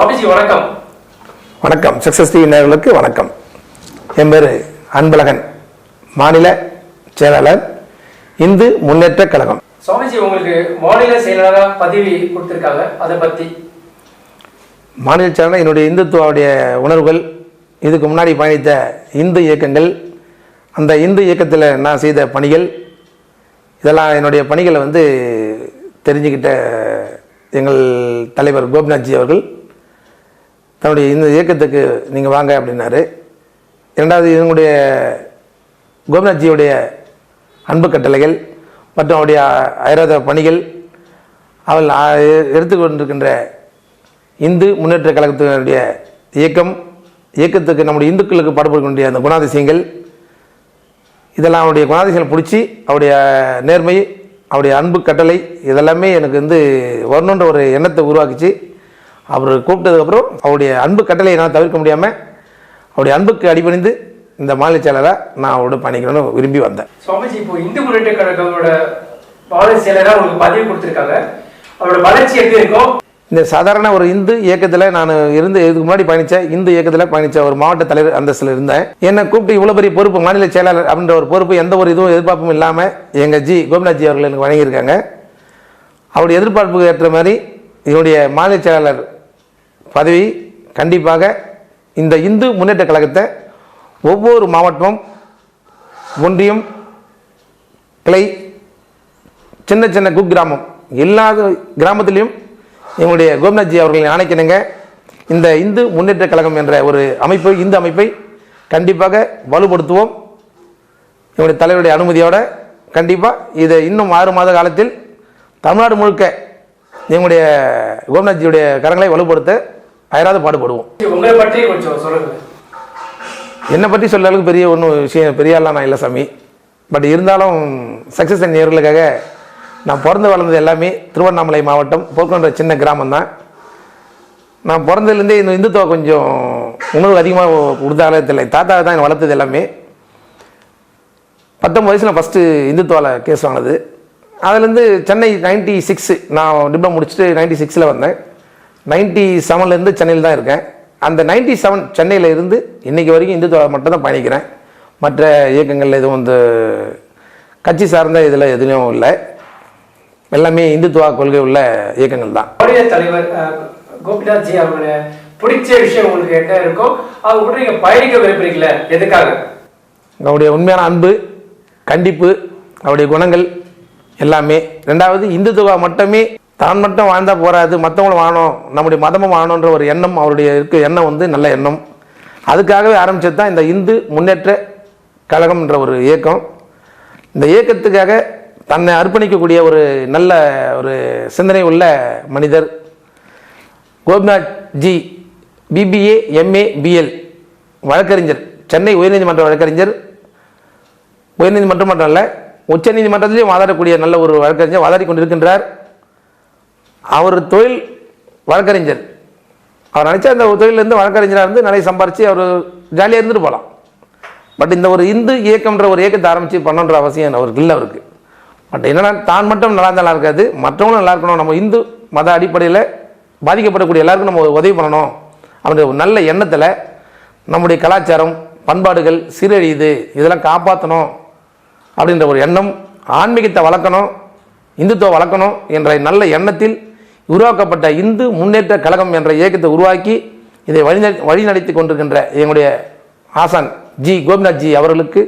சுவாமிஜி வணக்கம். வணக்கம். Success TV நேயர்களுக்கு வணக்கம். என் பேர் அன்பழகன். மாநில செயலாளர். இந்து முன்னேற்ற கழகம். சுவாமிஜி உங்களுக்கு மாநில செயலாளராக பதவி கொடுத்திருக்காங்க. அதை பத்தி. மாநில செயலாளர் என்னுடைய இந்துத்துவாவுடைய உணர்வுகள். இதுக்கு முன்னாடி பயணித்த இந்து இயக்கங்கள். அந்த இந்து இயக்கத்தில் நான் செய்த பணிகள். இதெல்லாம் என்னுடைய பணிகளை வந்து தெரிஞ்சுக்கிட்ட எங்கள் தலைவர் கோபிநாத்ஜி அவர்கள். தன்னுடைய இந்த இயக்கத்துக்கு நீங்கள் வாங்க அப்படின்னாரு. இரண்டாவது இதனுடைய கோபிநாத்ஜியுடைய அன்பு கட்டளைகள் மற்றும் அவருடைய ஐராத பணிகள் அவள் எடுத்துக்கொண்டிருக்கின்ற இந்து முன்னேற்ற கழகத்தினுடைய இயக்கம் இயக்கத்துக்கு நம்முடைய இந்துக்களுக்கு பாடுபடக்கூடிய அந்த குணாதிசயங்கள் இதெல்லாம் அவருடைய குணாதிசயங்கள் பிடிச்சி அவருடைய நேர்மை அவருடைய அன்பு கட்டளை இதெல்லாமே எனக்கு வந்து வரணுன்ற ஒரு எண்ணத்தை உருவாக்கிச்சு. அவர் கூப்பிட்டதுக்கப்புறம் அவருடைய அன்பு கட்டளையை நான் தவிர்க்க முடியாமல் அவருடைய அன்புக்கு அடிபணிந்து இந்த மாநில செயலராக நான் அவரோட பயணிக்கணும்னு விரும்பி வந்தேன். சுவாமிஜி இப்போ இந்து முன்னேற்ற கழகத்தோட மாநில செயலராக உங்களுக்கு பதவி கொடுத்திருக்காங்க. அவரோட வளர்ச்சி எப்படி இருக்கும்? இந்த சாதாரண ஒரு இந்து இயக்கத்தில் நான் இருந்து இதுக்கு முன்னாடி பயணித்த இந்து இயக்கத்தில் பயணித்த ஒரு மாவட்ட தலைவர் அந்தஸ்தில் இருந்தேன். என்னை கூப்பிட்டு இவ்வளோ பெரிய பொறுப்பு மாநில செயலாளர் அப்படின்ற ஒரு பொறுப்பு எந்த ஒரு இதுவும் எதிர்பார்ப்பும் இல்லாமல் எங்கள் ஜி கோபிநாத்ஜி அவர்கள் எனக்கு வழங்கியிருக்காங்க. அவருடைய எதிர்பார்ப்புக்கு ஏற்ற மாதிரி என்னுடைய மாநில செயலாளர் பதவி கண்டிப்பாக இந்த இந்து முன்னேற்ற கழகத்தை ஒவ்வொரு மாவட்டமும் ஒன்றியம் கிளை சின்ன சின்ன குக்கிராமம் எல்லா கிராமத்திலையும் எங்களுடைய கோபிநாத்ஜி அவர்களை ஆணைக்கணுங்க இந்த இந்து முன்னேற்ற கழகம் என்ற ஒரு அமைப்பு இந்து அமைப்பை கண்டிப்பாக வலுப்படுத்துவோம். எங்களுடைய தலைவருடைய அனுமதியோடு கண்டிப்பாக இதை இன்னும் ஆறு மாத காலத்தில் தமிழ்நாடு முழுக்க எங்களுடைய கோபிநாத்ஜியுடைய கரங்களை வலுப்படுத்த அயராது பாடுபடுவோம். உங்களை பற்றி கொஞ்சம் சொல்லுங்க. என்னை பற்றி சொல்ல அளவுக்கு பெரிய ஒன்றும் விஷயம் பெரிய ஆளாக நான் இல்லை சாமி. பட் இருந்தாலும் சக்ஸஸ் நேர்களுக்காக நான் பிறந்து வளர்ந்தது எல்லாமே திருவண்ணாமலை மாவட்டம் போக்குன்ற சின்ன கிராமம் தான். நான் பிறந்ததுலேருந்தே இந்த இந்துத்துவ கொஞ்சம் உணர்வு அதிகமாக கொடுத்தாலே தெரியல தாத்தா தான் என்னை வளர்த்தது எல்லாமே. பத்தொம்பது வயசில் ஃபஸ்ட்டு இந்துத்துவாவில் கேஸ் வாங்கினது. அதுலேருந்து சென்னை நைன்ட்டி சிக்ஸு நான் டிப்ளமோ முடிச்சுட்டு நைன்ட்டி சிக்ஸில் வந்தேன். நைன்ட்டி செவன்லேருந்து சென்னையில் தான் இருக்கேன். அந்த நைன்ட்டி செவன் சென்னையில் இருந்து இன்றைக்கி வரைக்கும் இந்துத்துவ மட்டும் தான் பயணிக்கிறேன். மற்ற இயக்கங்கள் எதுவும் வந்து கட்சி சார்ந்த இதில் எதுலையும் இல்லை. எல்லாமே இந்துத்துவா கொள்கை உள்ள இயக்கங்கள் தான். தலைவர் அஹ், கோபிநாத்ஜி அவங்கள பிடிச்ச விஷயம் உங்களுக்கு என்ன இருக்கும் அவங்க கூட நீங்க பயணிக்க விரும்புறீங்களே எதுக்காக? அவருடைய உண்மையான அன்பு கண்டிப்பு அவருடைய குணங்கள் எல்லாமே. ரெண்டாவது இந்துத்துவா மட்டுமே தான் மட்டும் வாழ்ந்தால் போராது மற்றவங்களும் வாழணும் நம்முடைய மதமும் வாழணுன்ற ஒரு எண்ணம் அவருடைய இருக்க எண்ணம் வந்து நல்ல எண்ணம். அதுக்காகவே ஆரம்பிச்சது தான் இந்த இந்து முன்னேற்ற கழகம்ன்ற ஒரு இயக்கம். இந்த இயக்கத்துக்காக தன்னை அர்ப்பணிக்கக்கூடிய ஒரு நல்ல ஒரு சிந்தனை உள்ள மனிதர் Gopinath ji BBA MA BL வழக்கறிஞர் சென்னை உயர்நீதிமன்ற வழக்கறிஞர். உயர்நீதிமன்றம் மட்டும் அல்ல உச்சநீதிமன்றத்திலையும் வாதாடக்கூடிய நல்ல ஒரு வழக்கறிஞர் வாதாடி கொண்டிருக்கின்றார். அவர் தொழில் வழக்கறிஞர். அவர் நினச்சா அந்த தொழிலேருந்து வழக்கறிஞராக இருந்து நிறைய சம்பாரித்து அவர் ஜாலியாக இருந்துட்டு போகலாம் பட் இந்த ஒரு இந்து இயக்கம்ன்ற ஒரு இயக்கத்தை ஆரம்பித்து பண்ணணுன்ற அவசியம் அவருக்கு இல்லை அவருக்கு. பட் என்னென்னா தான் மட்டும் நல்லா இருந்தாலும் நல்லா இருக்காது. மற்றவங்களும் நல்லா இருக்கணும். நம்ம இந்து மத அடிப்படையில் பாதிக்கப்படக்கூடிய எல்லாருக்கும் நம்ம உதவி பண்ணணும். அப்படின்ற ஒரு நல்ல எண்ணத்தில் நம்முடைய கலாச்சாரம் பண்பாடுகள் சீரழியுது. இதெல்லாம் காப்பாற்றணும் அப்படின்ற ஒரு எண்ணம் ஆன்மீகத்தை வளர்க்கணும் இந்துத்துவ வளர்க்கணும் என்ற நல்ல எண்ணத்தில் உருவாக்கப்பட்ட இந்து முன்னேற்ற கழகம் என்ற இயக்கத்தை உருவாக்கி இதை வழி வழிநடத்தி கொண்டிருக்கின்ற எங்களுடைய ஆசான் ஜி கோபிநாத் ஜி அவர்களுக்கு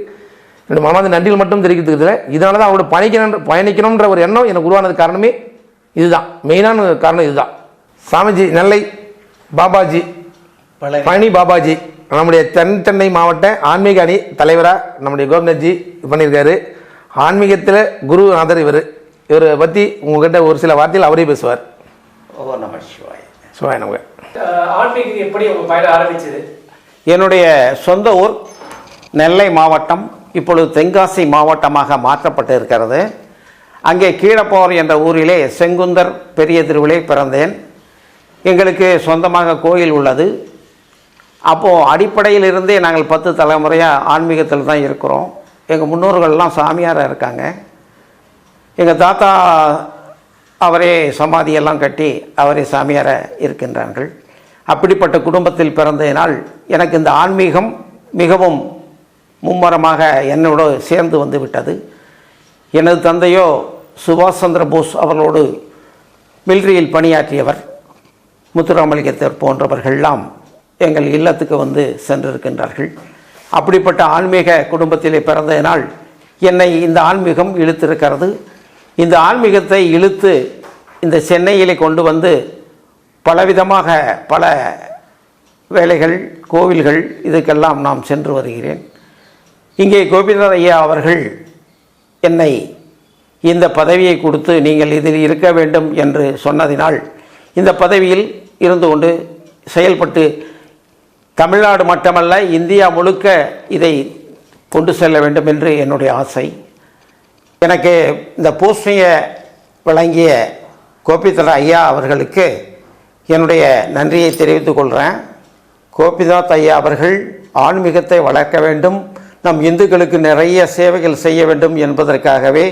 என்னுடைய மனமார்ந்த நன்றிகள் மட்டும் தெரிவிக்கிறதுல இதனால தான் அவரோட பயணிக்கணும் பயணிக்கணுன்ற ஒரு எண்ணம் எனக்கு உருவானது காரணமே இதுதான். மெயினான காரணம் இதுதான். சாமிஜி நெல்லை பாபாஜி பழனி. பாபாஜி நம்முடைய தென் சென்னை மாவட்ட ஆன்மீக அணி தலைவராக நம்முடைய கோபிநாத்ஜி பண்ணியிருக்காரு. ஆன்மீகத்தில் குருநாதர் இவர். இவரை பற்றி உங்ககிட்ட ஒரு சில வார்த்தைகள் அவரே பேசுவார். ஓ நம சிவாய் சிவாய நமக. அஹ், ஆன்மீகம் எப்படி உங்க பயணம் ஆரம்பிச்சது? என்னுடைய சொந்த ஊர் நெல்லை மாவட்டம் இப்பொழுது தென்காசி மாவட்டமாக மாற்றப்பட்டு இருக்கிறது. அங்கே கீழப்போர் என்ற ஊரிலே செங்குந்தர் பெரிய திருவிழை பிறந்தேன். எங்களுக்கு சொந்தமாக கோயில் உள்ளது. அப்போது அடிப்படையில் இருந்தே நாங்கள் பத்து தலைமுறையாக ஆன்மீகத்தில் தான் இருக்கிறோம். எங்கள் முன்னோர்கள்லாம் சாமியாராக இருக்காங்க. எங்கள் தாத்தா அவரே சமாதியெல்லாம் கட்டி அவரே சாமியாராக இருக்கின்றார்கள். அப்படிப்பட்ட குடும்பத்தில் பிறந்ததினால் எனக்கு இந்த ஆன்மீகம் மிகவும் மும்மரமாக என்னோடு சேர்ந்து வந்து விட்டது எனது தந்தையோ சுபாஷ் சந்திர போஸ் அவர்களோடு மிலிட்ரியில் பணியாற்றியவர். முத்துராமலிங்கத்தர் போன்றவர்கள்லாம் எங்கள் இல்லத்துக்கு வந்து சென்றிருக்கின்றார்கள். அப்படிப்பட்ட ஆன்மீக குடும்பத்திலே பிறந்ததினால் என்னை இந்த ஆன்மீகம் இழுத்திருக்கிறது. இந்த ஆன்மீகத்தை இழுத்து இந்த சென்னையிலே கொண்டு வந்து பலவிதமாக பல வேலைகள் கோவில்கள் இதுக்கெல்லாம் நாம் சென்று வருகிறேன். இங்கே கோபிநாத் ஐயா அவர்கள் என்னை இந்த பதவியை கொடுத்து நீங்கள் இதில் இருக்க வேண்டும் என்று சொன்னதினால் இந்த பதவியில் இருந்து கொண்டு செயல்பட்டு தமிழ்நாடு மட்டுமல்ல இந்தியா முழுக்க இதை கொண்டு செல்ல வேண்டும் என்று என்னுடைய ஆசை. எனக்கு இந்த போஸ்டிங்கை வழங்கிய கோபிநாத் ஐயா அவர்களுக்கு என்னுடைய நன்றியை தெரிவித்துக் கொள்கிறேன் கோபிநாத் ஐயா அவர்கள் ஆன்மீகத்தை வளர்க்க வேண்டும். நம் இந்துக்களுக்கு நிறைய சேவைகள் செய்ய வேண்டும் என்பதற்காகவே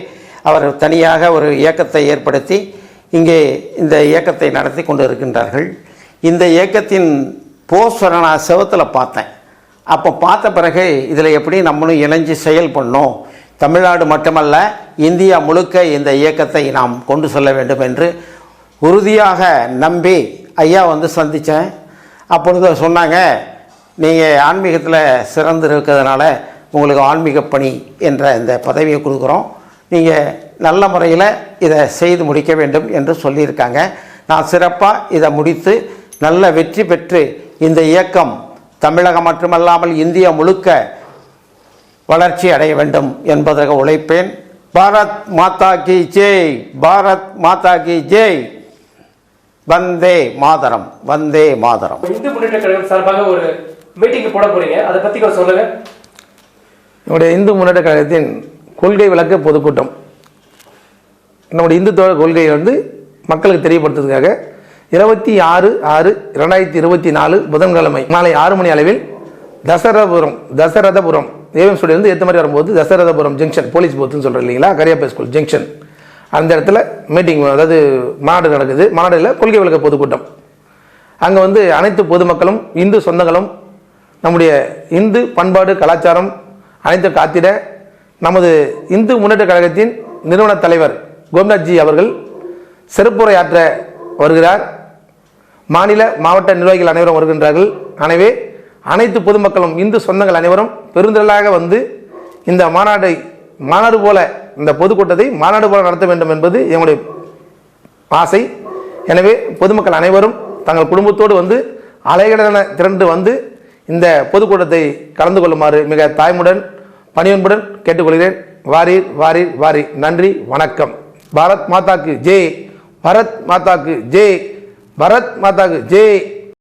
அவர் தனியாக ஒரு இயக்கத்தை ஏற்படுத்தி இங்கே இந்த இயக்கத்தை நடத்தி கொண்டு இருக்கின்றார்கள் இந்த இயக்கத்தின் போஸ்டரை நான் செவத்தில் பார்த்தேன். அப்போ பார்த்த பிறகு இதில் எப்படி நம்மளும் இணைஞ்சு செயல் பண்ணோம்? தமிழ்நாடு மட்டுமல்ல இந்தியா முழுக்க இந்த இயக்கத்தை நாம் கொண்டு செல்ல வேண்டும் என்று உறுதியாக நம்பி ஐயா வந்து சந்தித்தேன். அப்பொழுது சொன்னாங்க நீங்கள் ஆன்மீகத்தில் சிறந்து இருக்கிறதுனால உங்களுக்கு ஆன்மீக பணி என்ற இந்த பதவியை கொடுக்குறோம். நீங்கள் நல்ல முறையில் இதை செய்து முடிக்க வேண்டும் என்று சொல்லியிருக்காங்க. நான் சிறப்பாக இதை முடித்து நல்ல வெற்றி பெற்று இந்த இயக்கம் தமிழகம் மட்டுமல்லாமல் இந்தியா முழுக்க வளர்ச்சி அடைய வேண்டும் என்பதற்கு உழைப்பேன். பாரத் மாதா கி ஜெய் பாரத் மாதா கி ஜெய். வந்தே மாதரம் வந்தே மாதரம். இந்து முன்னேற்ற கழகம் சார்பாக ஒரு மீட்டிங் போட போறீங்க. அதை பத்தி சொல்லுங்க. நம்முடைய இந்து முன்னேற்ற கழகத்தின் கொள்கை விளக்க பொதுக்கூட்டம். நம்முடைய இந்துத்துவ கொள்கையை வந்து மக்களுக்கு தெரியப்படுத்துறதுக்காக இருபத்தி ஆறு ஆறு ரெண்டாயிரத்தி இருபத்தி நாலு புதன்கிழமை மாலை ஆறு மணி அளவில் தசரதபுரம் தசரதபுரம் ஏவிஎம் ஸ்டுடியோ வந்து ஏற்ற மாதிரி வரும்போது தசரதபுரம் ஜங்ஷன் போலீஸ் பூத்துன்னு சொல்கிறேன் இல்லைங்களா? கரியாப்பா ஸ்கூல் ஜங்ஷன் அந்த இடத்துல மீட்டிங் அதாவது மாநாடு நடக்குது. மாநாடுல கொள்கை விளக்க பொதுக்கூட்டம். அங்கே வந்து அனைத்து பொதுமக்களும் இந்து சொந்தங்களும் நம்முடைய இந்து பண்பாடு கலாச்சாரம் அனைத்து காத்திட நமது இந்து முன்னேற்ற கழகத்தின் நிறுவன தலைவர் கோபிநாத்ஜி அவர்கள் சிறப்புரையாற்ற வருகிறார். மாநில மாவட்ட நிர்வாகிகள் அனைவரும் வருகின்றார்கள். எனவே அனைத்து பொதுமக்களும் இந்து சொந்தங்கள் அனைவரும் பெருந்திரளாக வந்து இந்த மாநாட்டை மாநாடு போல இந்த பொதுக்கூட்டத்தை மாநாடு போல நடத்த வேண்டும் என்பது என்னுடைய ஆசை. எனவே பொதுமக்கள் அனைவரும் தங்கள் குடும்பத்தோடு வந்து அலைகடன திரண்டு வந்து இந்த பொதுக்கூட்டத்தை கலந்து கொள்ளுமாறு மிக தாய்முடன் பணியன்புடன் கேட்டுக்கொள்கிறேன். வாரீர் வாரீர் வாரி நன்றி வணக்கம். பாரத் மாதாக்கு ஜெய். பரத் மாதாக்கு ஜெய். பரத் மாதாக்கு ஜெய்.